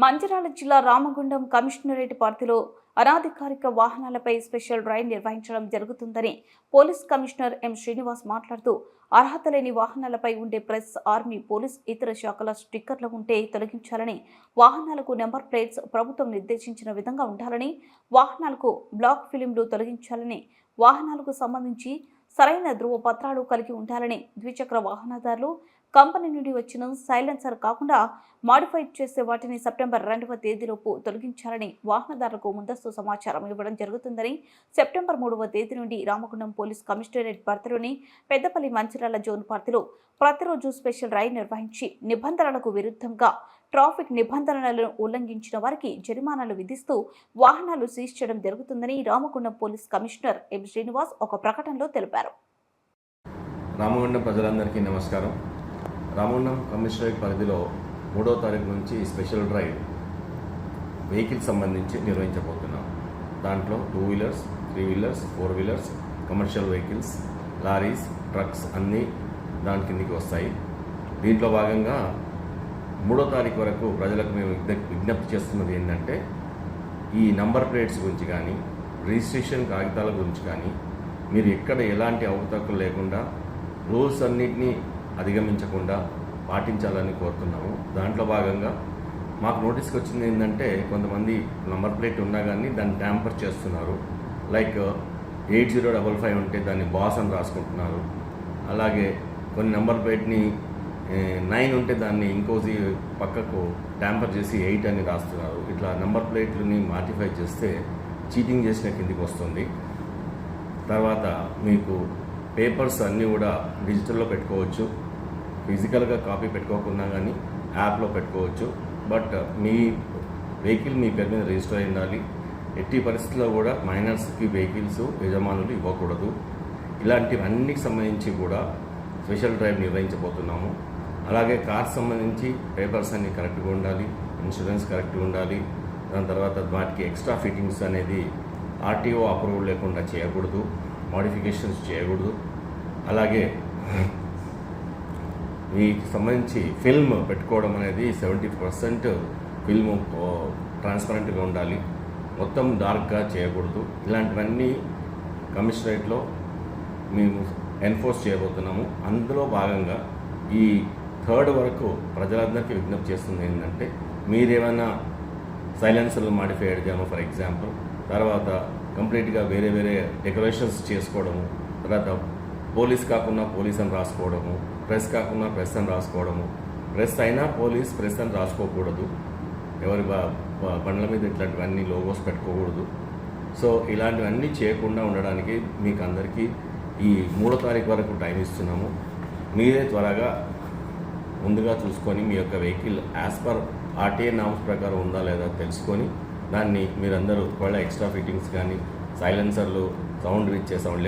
మంచిర్యాల జిల్లా రామగుండం కమిషనరేట్ పరిధిలో అనాధికారిక వాహనాలపై స్పెషల్ డ్రైవ్ నిర్వహించడం జరుగుతుందని పోలీస్ కమిషనర్ ఎం శ్రీనివాస్ మాట్లాడుతూ అర్హత లేని వాహనాలపై ఉండే ప్రెస్ ఆర్మీ పోలీస్ ఇతర శాఖల స్టిక్కర్లు ఉంటే తొలగించాలని వాహనాలకు నెంబర్ ప్లేట్స్ ప్రభుత్వం నిర్దేశించిన విధంగా ఉండాలని వాహనాలకు బ్లాక్ ఫిలింలు తొలగించాలని వాహనాలకు సంబంధించి సరైన ధృవపత్రాలు కలిగి ఉండాలని ద్విచక్ర వాహనదారులు కంపెనీ నుండి వచ్చిన సైలెన్సర్ కాకుండా మాడిఫైడ్ చేసే వాటిని సెప్టెంబర్ రెండవ తేదీలోపు తొలగించాలని వాహనదారులకు ముందస్తు సమాచారం ఇవ్వడం జరుగుతుందని సెప్టెంబర్ మూడవ తేదీ నుండి రామగుండం పోలీస్ కమిషనరేట్ పరిధిలోని పెద్దపల్లి మంచిర్యాల జోన్ పరిధిలో ప్రతిరోజు స్పెషల్ రైడ్ నిర్వహించి నిబంధనలకు విరుద్ధంగా ట్రాఫిక్ నిబంధనలను ఉల్లంఘించిన వారికి జరిమానాలు విధిస్తూ వాహనాలు సీజ్ చేయడం జరుగుతుందని Ramagundam police commissioner M Srinivas ఒక ప్రకటనలో తెలిపారు. రామగుండం ప్రజలందరికీ నమస్కారం. రామగుండం కమిషనరేట్ పరిధిలో మూడో తారీఖు నుంచి స్పెషల్ డ్రైవ్ వెహికల్స్ సంబంధించి నిర్వహించబోతున్నాం. దాంట్లో two wheelers three wheelers four wheelers commercial vehicles lorries trucks అన్నీ దాని కిందికి వస్తాయి. దీంట్లో భాగంగా మూడో తారీఖు వరకు ప్రజలకు మేము విజ్ఞప్తి చేస్తున్నది ఏంటంటే ఈ నంబర్ ప్లేట్స్ గురించి కానీ రిజిస్ట్రేషన్ కాగితాల గురించి కానీ మీరు ఎక్కడ ఎలాంటి అవతకులు లేకుండా రూల్స్ అన్నిటినీ అధిగమించకుండా పాటించాలని కోరుతున్నాము. దాంట్లో భాగంగా మాకు నోటీస్కి వచ్చింది ఏంటంటే కొంతమంది నంబర్ ప్లేట్ ఉన్నా కానీ దాన్ని ట్యాంపర్ చేస్తున్నారు. Like eight zero double five ఉంటే దాన్ని బాస్ అని రాసుకుంటున్నారు. అలాగే కొన్ని నెంబర్ ప్లేట్ని నైన్ ఉంటే దాన్ని ఇంకోసి పక్కకు ట్యాంపర్ చేసి ఎయిట్ అని రాస్తున్నారు. ఇట్లా నెంబర్ ప్లేట్లని మాటిఫై చేస్తే చీటింగ్ చేసిన కిందికి వస్తుంది. తర్వాత మీకు పేపర్స్ అన్నీ కూడా డిజిటల్లో పెట్టుకోవచ్చు. ఫిజికల్గా కాపీ పెట్టుకోకుండా కానీ యాప్లో పెట్టుకోవచ్చు. బట్ uh, మీ వెహికల్ మీ పేరు మీద రిజిస్టర్ అయి ఉండాలి. ఎట్టి పరిస్థితుల్లో కూడా మైనర్స్కి వెహికల్స్ యజమానులు ఇవ్వకూడదు. ఇలాంటివన్నీ సంబంధించి కూడా స్పెషల్ డ్రైవ్ నిర్వహించబోతున్నాము. అలాగే కార్ సంబంధించి పేపర్స్ అన్నీ కరెక్ట్గా ఉండాలి ఇన్సూరెన్స్ కరెక్ట్గా ఉండాలి. దాని తర్వాత వాటికి ఎక్స్ట్రా ఫిట్టింగ్స్ అనేది ఆర్టీఓ అప్రూవల్ లేకుండా చేయకూడదు మోడిఫికేషన్స్ చేయకూడదు. అలాగే వీటికి సంబంధించి ఫిల్మ్ పెట్టుకోవడం అనేది సెవెంటీ పర్సెంట్ ఫిల్మ్ ట్రాన్స్పరెంట్గా ఉండాలి. మొత్తం డార్క్గా చేయకూడదు. ఇలాంటివన్నీ కమిషనరేట్లో మేము ఎన్ఫోర్స్ చేయబోతున్నాము. అందులో భాగంగా ఈ థర్డ్ వరకు ప్రజలందరికీ విజ్ఞప్తి చేస్తుంది ఏంటంటే మీరేమైనా సైలెన్సర్లు మాడిఫై చేయడము ఫర్ ఎగ్జాంపుల్? తర్వాత కంప్లీట్గా వేరే వేరే డెకరేషన్స్ చేసుకోవడము తర్వాత పోలీస్ కాకుండా పోలీస్ అని రాసుకోవడము ప్రెస్ కాకుండా ప్రెస్ అని రాసుకోవడము. ప్రెస్ అయినా పోలీస్ ప్రెస్ అని రాసుకోకూడదు. ఎవరి బండ్ల మీద ఇట్లాంటివన్నీ లోగోస్ పెట్టుకోకూడదు. సో ఇలాంటివన్నీ చేయకుండా ఉండడానికి మీకు అందరికీ ఈ మూడో తారీఖు వరకు టైం ఇస్తున్నాము. మీరే త్వరగా ముందుగా చూసుకొని మీ యొక్క vehicle as per RTA norms ప్రకారం ఉందా లేదా తెలుసుకొని దాన్ని మీరందరూ ఒకవేళ ఎక్స్ట్రా ఫిట్టింగ్స్ కానీ సైలెన్సర్లు సౌండ్ ఇచ్చే సౌండ్